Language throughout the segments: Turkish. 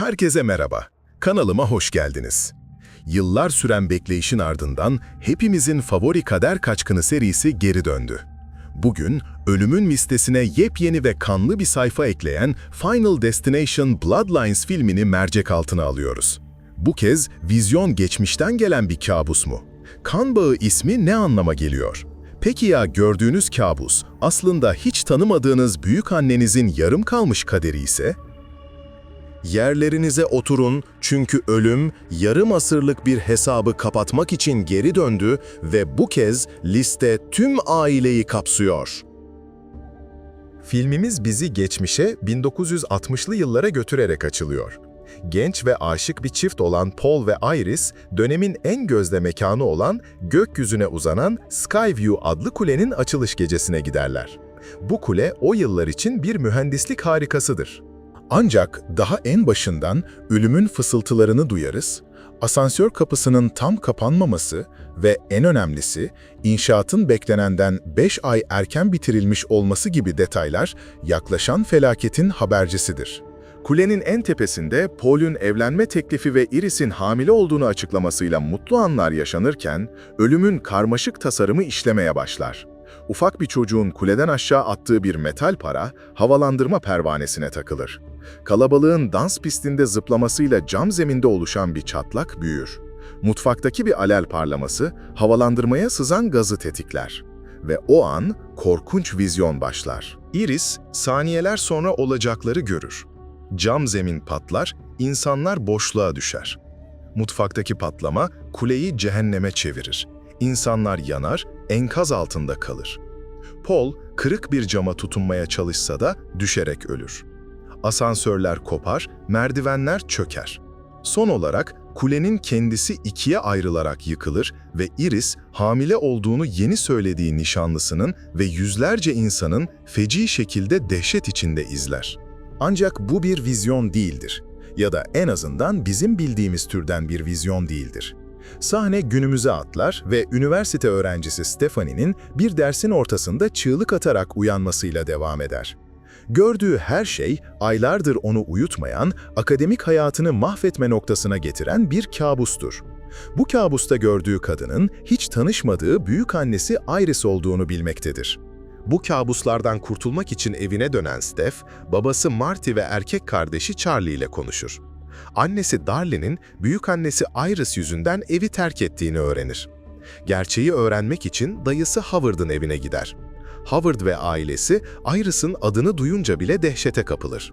Herkese merhaba. Kanalıma hoş geldiniz. Yıllar süren bekleyişin ardından hepimizin favori Kader Kaçkını serisi geri döndü. Bugün ölümün listesine yepyeni ve kanlı bir sayfa ekleyen Final Destination Bloodlines filmini mercek altına alıyoruz. Bu kez vizyon geçmişten gelen bir kabus mu? Kan bağı ismi ne anlama geliyor? Peki ya gördüğünüz kabus aslında hiç tanımadığınız büyük annenizin yarım kalmış kaderi ise? Yerlerinize oturun çünkü ölüm yarım asırlık bir hesabı kapatmak için geri döndü ve bu kez liste tüm aileyi kapsıyor. Filmimiz bizi geçmişe 1960'lı yıllara götürerek açılıyor. Genç ve aşık bir çift olan Paul ve Iris, dönemin en gözde mekanı olan gökyüzüne uzanan Skyview adlı kulenin açılış gecesine giderler. Bu kule o yıllar için bir mühendislik harikasıdır. Ancak daha en başından ölümün fısıltılarını duyarız, asansör kapısının tam kapanmaması ve en önemlisi inşaatın beklenenden 5 ay erken bitirilmiş olması gibi detaylar yaklaşan felaketin habercisidir. Kulenin en tepesinde Paul'ün evlenme teklifi ve Iris'in hamile olduğunu açıklamasıyla mutlu anlar yaşanırken, ölümün karmaşık tasarımı işlemeye başlar. Ufak bir çocuğun kuleden aşağı attığı bir metal para havalandırma pervanesine takılır. Kalabalığın dans pistinde zıplamasıyla cam zeminde oluşan bir çatlak büyür. Mutfaktaki bir alel parlaması havalandırmaya sızan gazı tetikler. Ve o an korkunç vizyon başlar. Iris, saniyeler sonra olacakları görür. Cam zemin patlar, insanlar boşluğa düşer. Mutfaktaki patlama kuleyi cehenneme çevirir. İnsanlar yanar, enkaz altında kalır. Paul, kırık bir cama tutunmaya çalışsa da düşerek ölür. Asansörler kopar, merdivenler çöker. Son olarak kulenin kendisi ikiye ayrılarak yıkılır ve Iris, hamile olduğunu yeni söylediği nişanlısının ve yüzlerce insanın feci şekilde dehşet içinde izler. Ancak bu bir vizyon değildir. Ya da en azından bizim bildiğimiz türden bir vizyon değildir. Sahne günümüze atlar ve üniversite öğrencisi Stephanie'nin bir dersin ortasında çığlık atarak uyanmasıyla devam eder. Gördüğü her şey aylardır onu uyutmayan, akademik hayatını mahvetme noktasına getiren bir kabustur. Bu kabusta gördüğü kadının hiç tanışmadığı büyük annesi Iris olduğunu bilmektedir. Bu kabuslardan kurtulmak için evine dönen Steph, babası Marty ve erkek kardeşi Charlie ile konuşur. Annesi Darlene'in büyük annesi Iris yüzünden evi terk ettiğini öğrenir. Gerçeği öğrenmek için dayısı Howard'ın evine gider. Howard ve ailesi Iris'ın adını duyunca bile dehşete kapılır.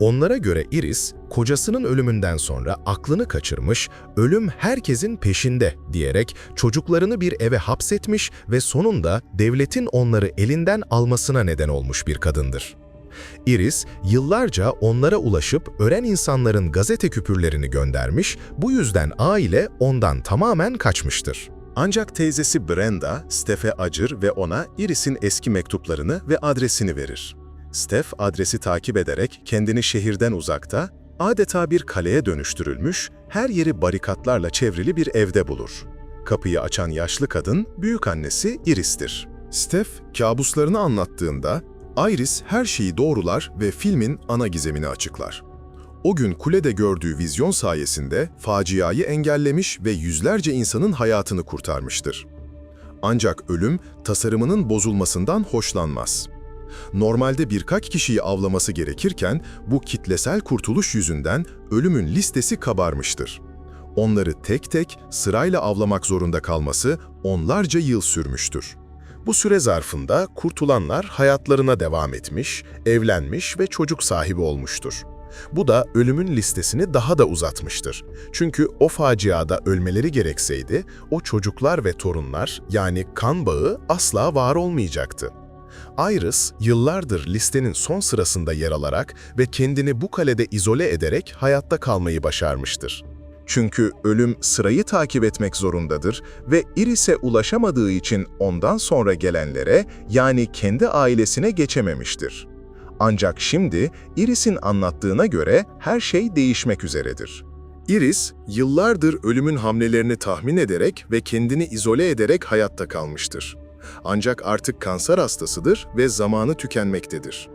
Onlara göre Iris, kocasının ölümünden sonra aklını kaçırmış, ölüm herkesin peşinde diyerek çocuklarını bir eve hapsetmiş ve sonunda devletin onları elinden almasına neden olmuş bir kadındır. Iris, yıllarca onlara ulaşıp ölen insanların gazete küpürlerini göndermiş, bu yüzden aile ondan tamamen kaçmıştır. Ancak teyzesi Brenda, Steph'e acır ve ona Iris'in eski mektuplarını ve adresini verir. Steph adresi takip ederek kendini şehirden uzakta, adeta bir kaleye dönüştürülmüş, her yeri barikatlarla çevrili bir evde bulur. Kapıyı açan yaşlı kadın, büyük annesi Iris'tir. Steph, kabuslarını anlattığında, Iris her şeyi doğrular ve filmin ana gizemini açıklar. O gün kulede gördüğü vizyon sayesinde faciayı engellemiş ve yüzlerce insanın hayatını kurtarmıştır. Ancak ölüm tasarımının bozulmasından hoşlanmaz. Normalde birkaç kişiyi avlaması gerekirken bu kitlesel kurtuluş yüzünden ölümün listesi kabarmıştır. Onları tek tek sırayla avlamak zorunda kalması onlarca yıl sürmüştür. Bu süre zarfında kurtulanlar hayatlarına devam etmiş, evlenmiş ve çocuk sahibi olmuştur. Bu da ölümün listesini daha da uzatmıştır. Çünkü o faciada ölmeleri gerekseydi, o çocuklar ve torunlar yani kan bağı asla var olmayacaktı. Iris, yıllardır listenin son sırasında yer alarak ve kendini bu kalede izole ederek hayatta kalmayı başarmıştır. Çünkü ölüm sırayı takip etmek zorundadır ve Iris'e ulaşamadığı için ondan sonra gelenlere yani kendi ailesine geçememiştir. Ancak şimdi Iris'in anlattığına göre her şey değişmek üzeredir. Iris, yıllardır ölümün hamlelerini tahmin ederek ve kendini izole ederek hayatta kalmıştır. Ancak artık kanser hastasıdır ve zamanı tükenmektedir.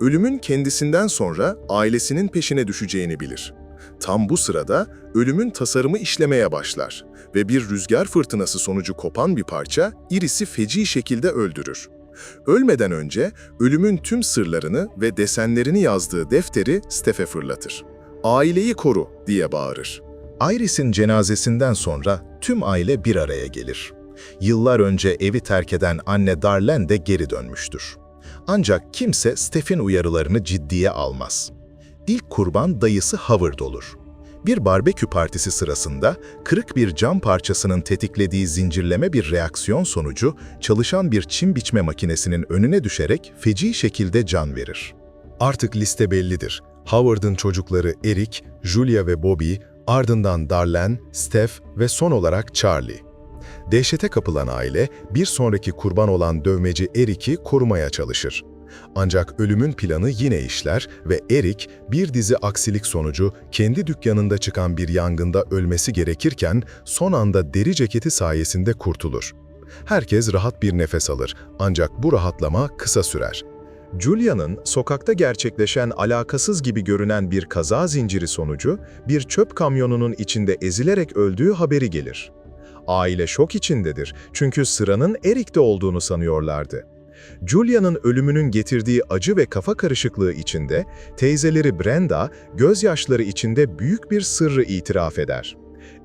Ölümün kendisinden sonra ailesinin peşine düşeceğini bilir. Tam bu sırada ölümün tasarımı işlemeye başlar ve bir rüzgar fırtınası sonucu kopan bir parça Iris'i feci şekilde öldürür. Ölmeden önce ölümün tüm sırlarını ve desenlerini yazdığı defteri Steph'e fırlatır. Aileyi koru diye bağırır. Iris'in cenazesinden sonra tüm aile bir araya gelir. Yıllar önce evi terk eden anne Darlene de geri dönmüştür. Ancak kimse Steph'in uyarılarını ciddiye almaz. İlk kurban dayısı Howard olur. Bir barbekü partisi sırasında kırık bir cam parçasının tetiklediği zincirleme bir reaksiyon sonucu çalışan bir çim biçme makinesinin önüne düşerek feci şekilde can verir. Artık liste bellidir. Howard'ın çocukları Eric, Julia ve Bobby, ardından Darlene, Steph ve son olarak Charlie. Dehşete kapılan aile bir sonraki kurban olan dövmeci Eric'i korumaya çalışır. Ancak ölümün planı yine işler ve Eric bir dizi aksilik sonucu kendi dükkanında çıkan bir yangında ölmesi gerekirken son anda deri ceketi sayesinde kurtulur. Herkes rahat bir nefes alır ancak bu rahatlama kısa sürer. Julia'nın sokakta gerçekleşen alakasız gibi görünen bir kaza zinciri sonucu bir çöp kamyonunun içinde ezilerek öldüğü haberi gelir. Aile şok içindedir çünkü sıranın Eric'te olduğunu sanıyorlardı. Julia'nın ölümünün getirdiği acı ve kafa karışıklığı içinde teyzeleri Brenda gözyaşları içinde büyük bir sırrı itiraf eder.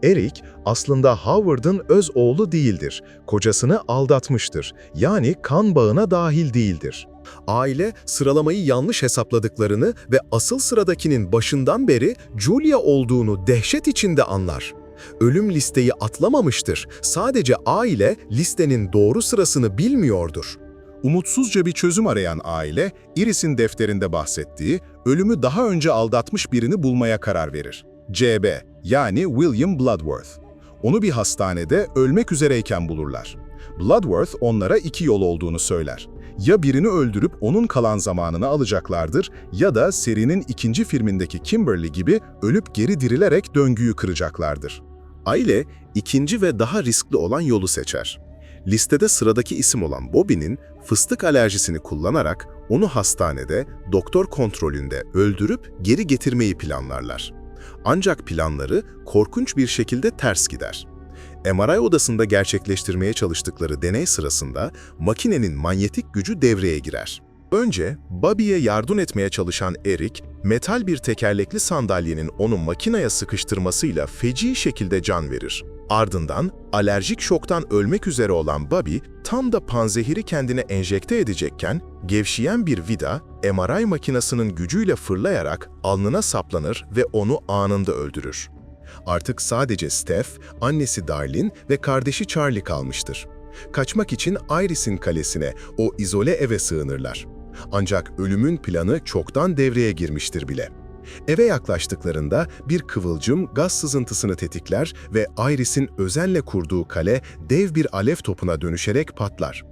Eric aslında Howard'ın öz oğlu değildir, kocasını aldatmıştır, yani kan bağına dahil değildir. Aile sıralamayı yanlış hesapladıklarını ve asıl sıradakinin başından beri Julia olduğunu dehşet içinde anlar. Ölüm listeyi atlamamıştır, sadece aile listenin doğru sırasını bilmiyordur. Umutsuzca bir çözüm arayan aile, Iris'in defterinde bahsettiği, ölümü daha önce aldatmış birini bulmaya karar verir. CB, yani William Bloodworth. Onu bir hastanede ölmek üzereyken bulurlar. Bloodworth onlara iki yol olduğunu söyler. Ya birini öldürüp onun kalan zamanını alacaklardır ya da serinin ikinci filmindeki Kimberly gibi ölüp geri dirilerek döngüyü kıracaklardır. Aile ikinci ve daha riskli olan yolu seçer. Listede sıradaki isim olan Bobby'nin fıstık alerjisini kullanarak onu hastanede doktor kontrolünde öldürüp geri getirmeyi planlarlar. Ancak planları korkunç bir şekilde ters gider. MRI odasında gerçekleştirmeye çalıştıkları deney sırasında makinenin manyetik gücü devreye girer. Önce Bobby'ye yardım etmeye çalışan Eric, metal bir tekerlekli sandalyenin onu makineye sıkıştırmasıyla feci şekilde can verir. Ardından alerjik şoktan ölmek üzere olan Bobby, tam da panzehiri kendine enjekte edecekken, gevşeyen bir vida, MRI makinesinin gücüyle fırlayarak alnına saplanır ve onu anında öldürür. Artık sadece Steph, annesi Darlene ve kardeşi Charlie kalmıştır. Kaçmak için Iris'in kalesine, o izole eve sığınırlar. Ancak ölümün planı çoktan devreye girmiştir bile. Eve yaklaştıklarında bir kıvılcım gaz sızıntısını tetikler ve Iris'in özenle kurduğu kale dev bir alev topuna dönüşerek patlar.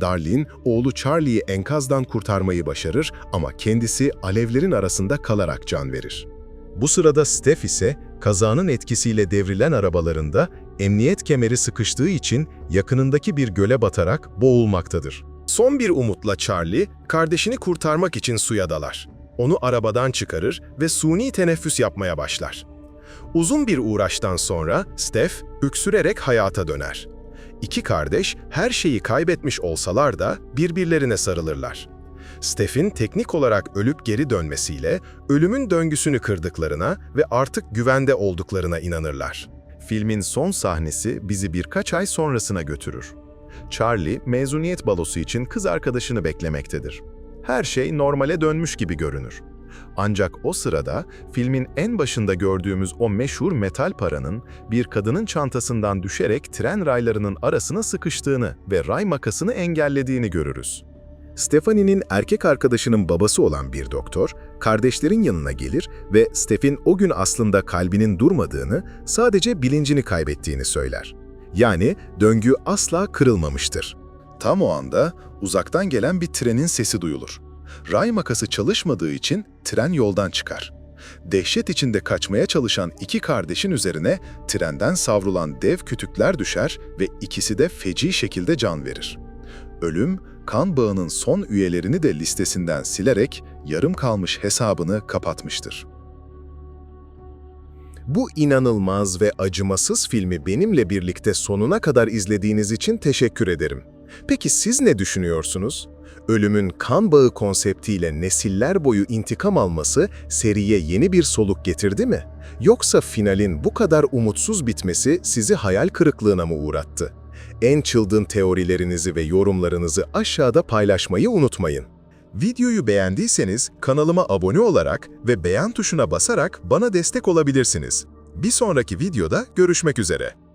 Darlene, oğlu Charlie'yi enkazdan kurtarmayı başarır ama kendisi alevlerin arasında kalarak can verir. Bu sırada Steph ise kazanın etkisiyle devrilen arabalarında emniyet kemeri sıkıştığı için yakınındaki bir göle batarak boğulmaktadır. Son bir umutla Charlie, kardeşini kurtarmak için suya dalar. Onu arabadan çıkarır ve suni teneffüs yapmaya başlar. Uzun bir uğraştan sonra Steph öksürerek hayata döner. İki kardeş her şeyi kaybetmiş olsalar da birbirlerine sarılırlar. Steph'in teknik olarak ölüp geri dönmesiyle ölümün döngüsünü kırdıklarına ve artık güvende olduklarına inanırlar. Filmin son sahnesi bizi birkaç ay sonrasına götürür. Charlie, mezuniyet balosu için kız arkadaşını beklemektedir. Her şey normale dönmüş gibi görünür. Ancak o sırada filmin en başında gördüğümüz o meşhur metal paranın bir kadının çantasından düşerek tren raylarının arasına sıkıştığını ve ray makasını engellediğini görürüz. Stephanie'nin erkek arkadaşının babası olan bir doktor, kardeşlerin yanına gelir ve Steph'in o gün aslında kalbinin durmadığını, sadece bilincini kaybettiğini söyler. Yani döngü asla kırılmamıştır. Tam o anda uzaktan gelen bir trenin sesi duyulur. Ray makası çalışmadığı için tren yoldan çıkar. Dehşet içinde kaçmaya çalışan iki kardeşin üzerine trenden savrulan dev kütükler düşer ve ikisi de feci şekilde can verir. Ölüm, kan bağının son üyelerini de listesinden silerek yarım kalmış hesabını kapatmıştır. Bu inanılmaz ve acımasız filmi benimle birlikte sonuna kadar izlediğiniz için teşekkür ederim. Peki siz ne düşünüyorsunuz? Ölümün kan bağı konseptiyle nesiller boyu intikam alması seriye yeni bir soluk getirdi mi? Yoksa finalin bu kadar umutsuz bitmesi sizi hayal kırıklığına mı uğrattı? En çılgın teorilerinizi ve yorumlarınızı aşağıda paylaşmayı unutmayın. Videoyu beğendiyseniz kanalıma abone olarak ve beğen tuşuna basarak bana destek olabilirsiniz. Bir sonraki videoda görüşmek üzere.